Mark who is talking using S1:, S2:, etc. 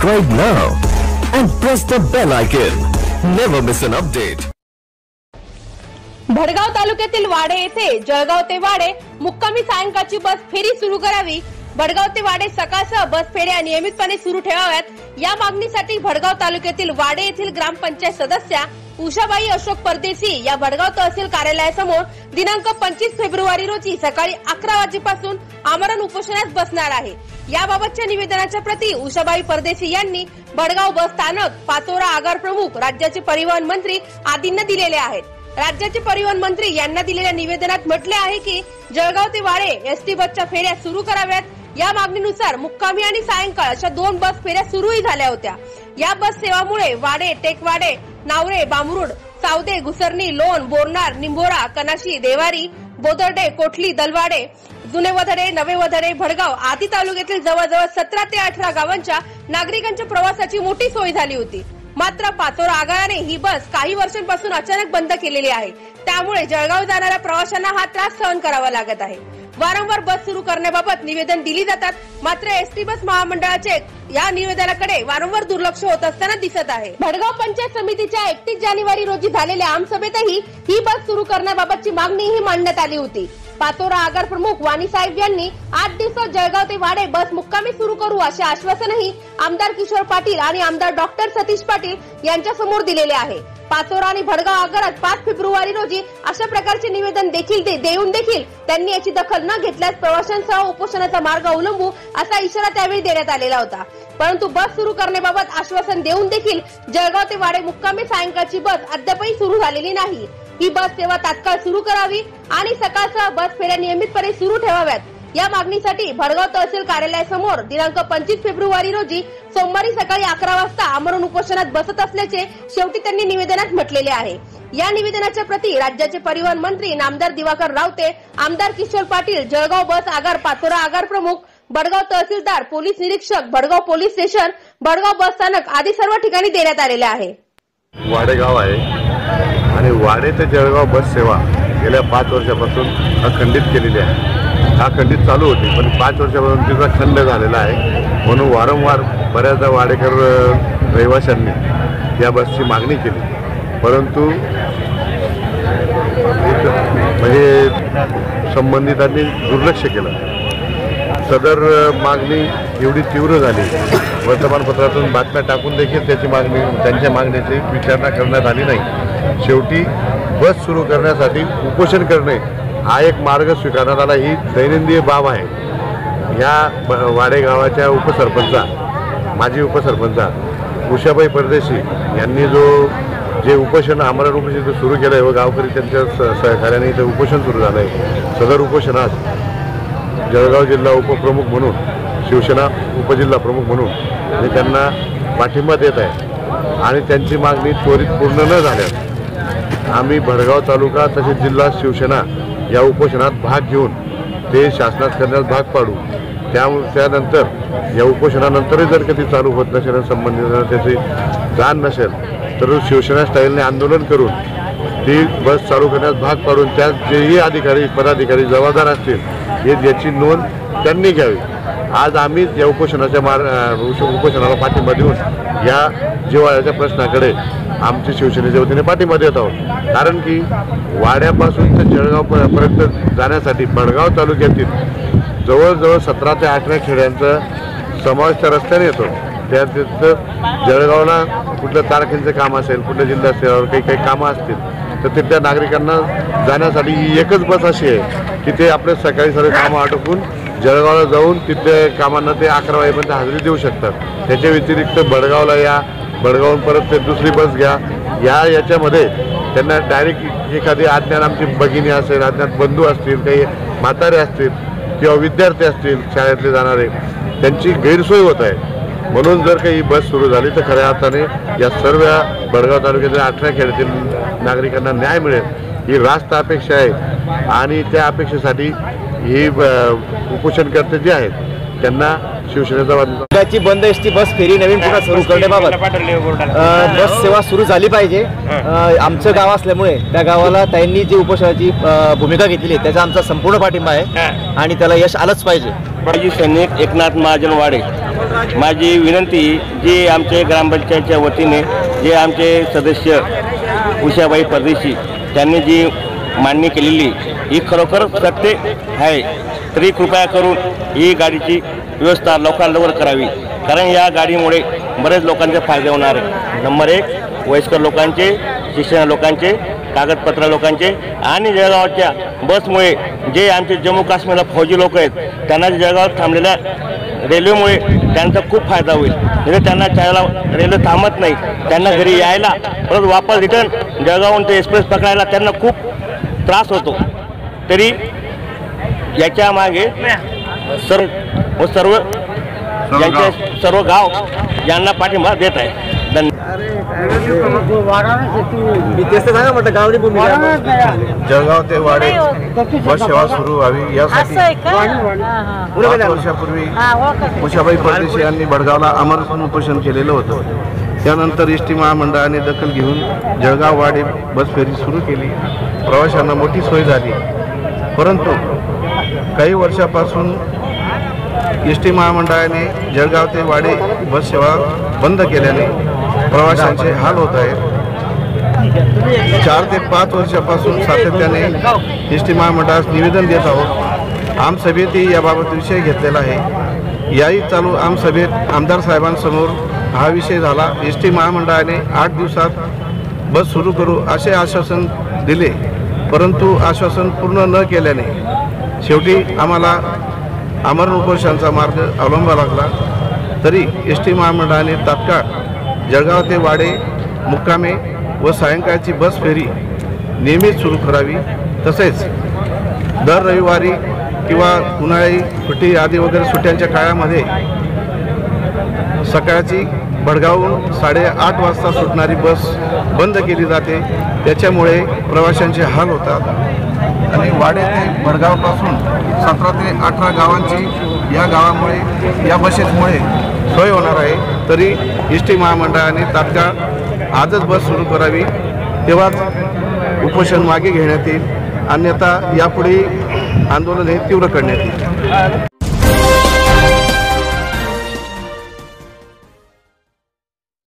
S1: Subscribe now and press the bell icon. Never miss an update.
S2: Bhadgaon तालुक्यातील वाडे येथे जळगाव ते वाडे मुक्कामी सायंकाळची बस फेरी सुरू करावी भडगाव ते वाडे सकाळसह बस फेऱ्या नियमितपणे सुरू ठेवाव्यात या मागणीसाठी भडगाव तालुक्यातील वाडे येथील ग्रामपंचायत सदस्या उषाबाई अशोक परदेशी या भडगाव तहसील कार्यालयासमोर दिनांक पंचवीस फेब्रुवारी रोजी सकाळी अकरा वाजेपासून आमरण उपोषणास बसणार आहे. याबाबतच्या निवेदनाच्या प्रती उषाबाई परदेशी यांनी भडगाव बस स्थानक पाचोरा आगार प्रमुख राज्याचे परिवहन मंत्री आदींना दिलेले आहेत. राज्याचे परिवहन मंत्री यांना दिलेल्या निवेदनात म्हटले आहे की जळगाव ते वाडे एसटी बसच्या फेऱ्या सुरू कराव्यात या मागणीनुसार मुक्कामी आणि सायंकाळ अशा दोन बस फेऱ्या सुरूही झाल्या होत्या. या बस सेवामुळे वाडे टेकवाडे नावरे बामरुड सावदे घुसरणी लोण बोरनार निंबोरा कनाशी देवारी बोदर्डे कोठली दलवाडे जुने वधडे नवे वधडे भडगाव आदी तालुक्यातील जवळजवळ सतरा ते अठरा गावांच्या नागरिकांच्या प्रवासाची मोठी सोय झाली होती. मात्र पाचोरा आगाराने ही बस काही वर्षांपासून अचानक बंद केलेली आहे. त्यामुळे जळगाव जाणाऱ्या प्रवाशांना हा त्रास सहन करावा लागत आहे. वारंवार बस सुरू करण्याबाबत निवेदन दिली जातात. मात्र एसटी बस महामंडळाचे या निवेदनाकडे वारंवार दुर्लक्ष होत असताना दिसत आहे. भडगाव पंचायत समितीच्या एकतीस जानेवारी रोजी झालेल्या आमसभेतही ही बस सुरू करण्याबाबतची मागणीही मांडण्यात आली होती. पाचोरा आगार प्रमुख वाणी साहेब यांनी आठ दिवसात जळगाव ते वाडे बस मुक्कामी सुरू करू असे आश्वासनही आमदार किशोर पाटील आणि आमदार डॉक्टर सतीश पाटील यांच्या समोर दिलेले आहे. पाचोरा आणि भडगाव आगारात पाच फेब्रुवारी रोजी अशा प्रकारचे निवेदन देखील देऊन देखील त्यांनी याची दखल न घेतल्यास प्रवाशांसह उपोषणाचा मार्ग अवलंबू असा इशारा त्यावेळी देण्यात आलेला होता. परंतु बस सुरू करण्याबाबत आश्वासन देऊन देखील जळगाव ते वाडे मुक्कामी सायंकाळची बस अद्यापही सुरू झालेली नाही. ही बस सेवा तात्काळ सुरू करावी आणि सकाळसह बस फेऱ्या नियमितपणे सुरू ठेवाव्यात. या मागणीसाठी भडगाव तहसील कार्यालयासमोर दिनांक पंचवीस फेब्रुवारी रोजी सोमवारी सकाळी अकरा वाजता आमरण उपोषणात बसत असल्याचे शेवटी त्यांनी निवेदनात म्हटलेले आहे. या निवेदनाच्या प्रती राज्याचे परिवहन मंत्री नामदार दिवाकर रावते आमदार किशोर पाटील जळगाव बस आगार पाचोरा आगार प्रमुख बडगाव तहसीलदार पोलीस निरीक्षक Bhadgaon police station Bhadgaon bus स्थानक आदी सर्व ठिकाणी देण्यात आलेले आहे.
S3: वाडेगाव आहे आणि वाडे ते जळगाव बस सेवा गेल्या पाच वर्षापासून अखंडित केलेली आहे. हा खंडित चालू होती पण पाच वर्षापासून तिचा खंड झालेला आहे. म्हणून वारंवार बऱ्याचदा वाडेकर रहिवाशांनी या बसची मागणी केली. परंतु म्हणजे संबंधितांनी दुर्लक्ष केलं. सदर मागणी एवढी तीव्र झाली. वर्तमानपत्रातून बातम्या टाकून देखील त्याची मागणी त्यांच्या मागणीची विचारणा करण्यात आली नाही. शेवटी बस सुरू करण्यासाठी उपोषण करणे हा एक मार्ग स्वीकारण्यात आला. ही दैनंदिन बाब आहे. ह्या ब- उपसरपंचा माजी उपसरपंचा उषाबाई परदेशी यांनी जो जे उपोषण आमरण उपोषण सुरू केलं आहे व गावकरी त्यांच्या स- सहकार्याने इथं उपोषण सुरू झालं आहे सदर उपोषणात जळगाव जिल्हा उपप्रमुख म्हणून शिवसेना उपजिल्हा प्रमुख म्हणून मी त्यांना पाठिंबा देत आहे. आणि त्यांची मागणी त्वरित पूर्ण न झाल्यास आम्ही भडगाव तालुका तसेच जिल्हा शिवसेना या उपोषणात भाग घेऊन ते शासनात करण्यास भाग पाडू. त्या त्यानंतर या उपोषणानंतरही जर कधी चालू होत नसेल संबंधित त्याची जाण नसेल तर शिवसेना स्टाईलने आंदोलन करून ती बस चालू करण्यास भाग पाडून त्यात जेही अधिकारी पदाधिकारी जबाबदार असतील हे याची नोंद त्यांनी घ्यावी. आज आम्ही या उपोषणाच्या मार उपोषणाला पाठिंबा देऊन या जिव्हाळ्याच्या प्रश्नाकडे आमच्या शिवसेनेच्या वतीने पाठिंबा देत आहोत. कारण की वाड्यापासून ते जळगावपर्यंत पर्यंत जाण्यासाठी बडगाव तालुक्यातील जवळजवळ सतरा ते अठरा खेड्यांचा समावेश त्या रस्त्याने येतो. त्या तिथं जळगावला कुठल्या तारखेचं काम असेल कुठल्या जिल्हा स्तरावर काही काही कामं असतील तर तिथल्या नागरिकांना जाण्यासाठी ही एकच बस अशी आहे की ते आपले सकाळी सर्व कामं आटोपून जळगावला जाऊन तिथल्या कामांना ते अकरा वाजेपर्यंत हजेरी देऊ शकतात. त्याच्या व्यतिरिक्त बडगावला या बडगावहून परत ते दुसरी बस घ्या. या याच्यामध्ये त्यांना डायरेक्ट एखादी अज्ञान आमची भगिनी असेल अज्ञात बंधू असतील काही म्हातारे असतील किंवा विद्यार्थी असतील शाळेतले जाणारे त्यांची गैरसोय होत आहे. म्हणून जर काही बस सुरू झाली तर खऱ्या अर्थाने या सर्व बडगाव तालुक्यातील अठरा खेड्यातील नागरिकांना न्याय मिळेल. ही रास्त अपेक्षा आहे आणि त्या अपेक्षेसाठी ही उपोषणकर्ते जे आहेत त्यांना शिवसेनेचा
S4: बंद एस टी बस फेरी नवीन पुन्हा सुरू करण्याबाबत बस सेवा सुरू झाली पाहिजे. आमचं गाव असल्यामुळे त्या गावाला त्यांनी जी उपोषणाची भूमिका घेतली आहे त्याचा आमचा संपूर्ण पाठिंबा आहे. आणि त्याला यश आलंच पाहिजे.
S5: माजी सैनिक एकनाथ महाजन वाडे माझी विनंती जी आमचे ग्रामपंचायतच्या वतीने जे आमचे सदस्य उषाबाई परदेशी त्यांनी जी मांडणी केलेली ही खरोखर सत्य आहे. तरी कृपया करून ही गाडीची व्यवस्था लवकरात लवकर करावी. कारण या गाडीमुळे बरेच लोकांचे फायदे होणार आहे नंबर एक वयस्कर लोकांचे शिक्षण लोकांचे कागदपत्र लोकांचे आणि जळगावच्या बसमुळे जे आमचे जम्मू काश्मीरला फौजी लोक आहेत त्यांना जळगावात थांबलेल्या रेल्वेमुळे त्यांचा खूप फायदा होईल. म्हणजे त्यांना चायला रेल्वे थांबत नाही त्यांना घरी यायला परत वापस रिटर्न जळगावहून ते एक्सप्रेस पकडायला त्यांना खूप त्रास होतो. तरी याच्या मागे सर्व व सर्व यांचे सर्व गाव यांना पाठिंबा देत आहे.
S6: जळगाव ते वाडे. बस सेवा सुरू व्हावी यासाठी. वर्षापूर्वी उषाबाई परदेशी यांनी भडगावला आमरण उपोषण केलेलं होतं. त्यानंतर एस टी महामंडळाने दखल घेऊन जळगाव वाडे बस फेरी सुरू केली. प्रवाशांना मोठी सोय झाली. परंतु काही वर्षापासून एस टी महामंडळाने जळगाव ते वाडे बस सेवा बंद केल्याने प्रवाशांचे हाल होत आहेत. चार ते पाच वर्षापासून सातत्याने एस टी महामंडळास निवेदन देत आहोत. आमसभेतही याबाबत विषय घेतलेला आहे. याही चालू आमसभेत आमदार साहेबांसमोर हा विषय झाला. एस टी महामंडळाने आठ दिवसात बस सुरू करू असे आश्वासन दिले. परंतु आश्वासन पूर्ण न केल्याने शेवटी आम्हाला आमरण उपोषणाचा मार्ग अवलंबावा लागला. तरी एस टी महामंडळाने तात्काळ जळगाव ते वाडे मुक्कामे व सायंकाळची बस फेरी नियमित सुरू करावी. तसेच दर रविवारी किंवा उन्हाळी सुट्टी आदी वगैरे सुट्ट्यांच्या काळामध्ये सकाळची भडगावहून साडेआठ वाजता सुटणारी बस बंद केली जाते. त्याच्यामुळे प्रवाशांचे हाल होतात. आणि वाडे ते भडगावपासून सतरा ते अठरा गावांची या गावामुळे या बसेसमुळे सोय होणार आहे. तरी एस टी महामंडळाने तात्काळ आजच बस सुरू करावी. तेव्हाच उपोषण मागे घेण्यात येईल. अन्यथा यापुढे आंदोलन हे तीव्र करण्यात येईल.